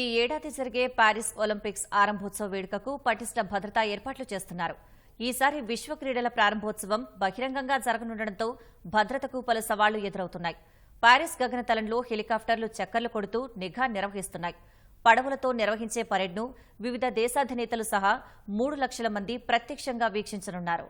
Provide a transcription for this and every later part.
ఈ ఏడాది జరిగే పారిస్ ఒలింపిక్స్ ఆరంభోత్సవ వేడుకకు పటిష్ట భద్రతా ఏర్పాట్లు చేస్తున్నారు. ఈసారి విశ్వ క్రీడల ప్రారంభోత్సవం బహిరంగంగా జరగనుండటంతో భద్రతకు పలు సవాళ్ళు ఎదురవుతున్నాయి. పారిస్ గగనతలంలో హెలికాప్టర్లు చక్కర్లు కొడుతూ నిఘా నిర్వహిస్తున్నాయి. పడవలతో నిర్వహించే పరేడ్ను వివిధ దేశాధినేతలు సహా మూడు లక్షల మంది ప్రత్యక్షంగా వీక్షించనున్నారు.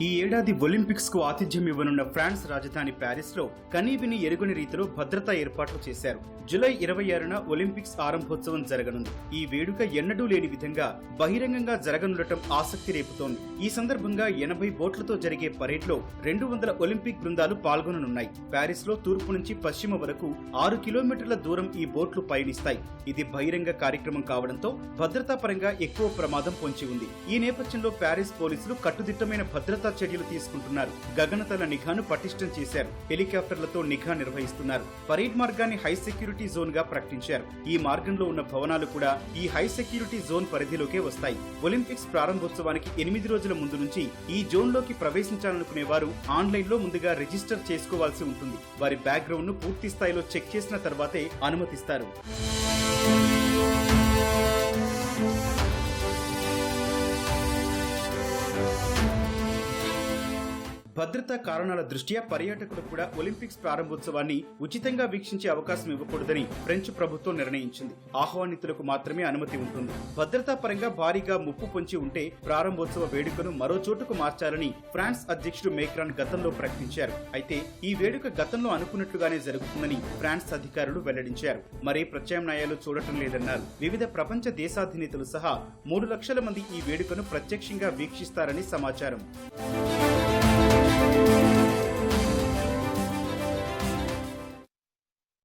ఈ ఏడాది ఒలింపిక్స్కు ఆతిథ్యం ఇవ్వనున్న ఫ్రాన్స్ రాజధాని ప్యారిస్లో కనీవిని ఎరుగుని రీతిలో భద్రతా ఏర్పాట్లు చేశారు. జులై ఇరవై ఆరున ఒలింపిక్స్ ఆరంభోత్సవం జరగనుంది. ఈ వేడుక ఎన్నడూ లేని విధంగా బహిరంగంగా జరగనుండటం ఆసక్తి రేపుతోంది. ఈ సందర్భంగా ఎనభై బోట్లతో జరిగే పరేడ్లో రెండు వందల ఒలింపిక్ బృందాలు పాల్గొననున్నాయి. ప్యారిస్లో తూర్పు నుంచి పశ్చిమ వరకు ఆరు కిలోమీటర్ల దూరం ఈ బోట్లు పయనిస్తాయి. ఇది బహిరంగ కార్యక్రమం కావడంతో భద్రతా పరంగా ఎక్కువ ప్రమాదం పొంచి ఉంది. ఈ నేపథ్యంలో ప్యారిస్ పోలీసులు కట్టుదిట్టమైన భద్రతా చర్యలు తీసుకుంటున్నారు. గగనతల నిఘాను పటిష్టం చేశారు. హెలికాప్టర్లతో నిఘా నిర్వహిస్తున్నారు. పరేడ్ మార్గాన్ని హై సెక్యూరిటీ జోన్గా ప్రకటించారు. ఈ మార్గంలో ఉన్న భవనాలు కూడా ఈ హై సెక్యూరిటీ జోన్ పరిధిలోకే వస్తాయి. ఒలింపిక్స్ ప్రారంభోత్సవానికి ఎనిమిది రోజుల ముందు నుంచి ఈ జోన్లోకి ప్రవేశించాలనుకునే వారు ఆన్లైన్లో ముందుగా రిజిస్టర్ చేసుకోవాల్సి ఉంటుంది. వారి బ్యాక్గ్రౌండ్ను పూర్తి స్థాయిలో చెక్ చేసిన తర్వాతే అనుమతిస్తారు. భద్రతా కారణాల దృష్ట్యా పర్యాటకులు కూడా ఒలింపిక్స్ ప్రారంభోత్సవాన్ని ఉచితంగా వీక్షించే అవకాశం ఇవ్వకూడదని ఫ్రెంచ్ ప్రభుత్వం నిర్ణయించింది. ఆహ్వానితులకు మాత్రమే అనుమతి ఉంటుంది. భద్రతా పరంగా భారీగా ముప్పు పొంచి ఉంటే ప్రారంభోత్సవ వేడుకను మరో చోటుకు మార్చాలని ఫ్రాన్స్ అధ్యక్షుడు మేక్రాన్ గతంలో ప్రకటించారు. అయితే ఈ వేడుక గతంలో అనుకున్నట్లుగానే జరుగుతుందని ఫ్రాన్స్ అధికారులు వెల్లడించారు. మరే ప్రత్యామ్నాయాలు చూడటం లేదన్నారు. వివిధ ప్రపంచ దేశాధినేతలు సహా మూడు లక్షల మంది ఈ వేడుకను ప్రత్యక్షంగా వీక్షిస్తారని సమాచారం. Música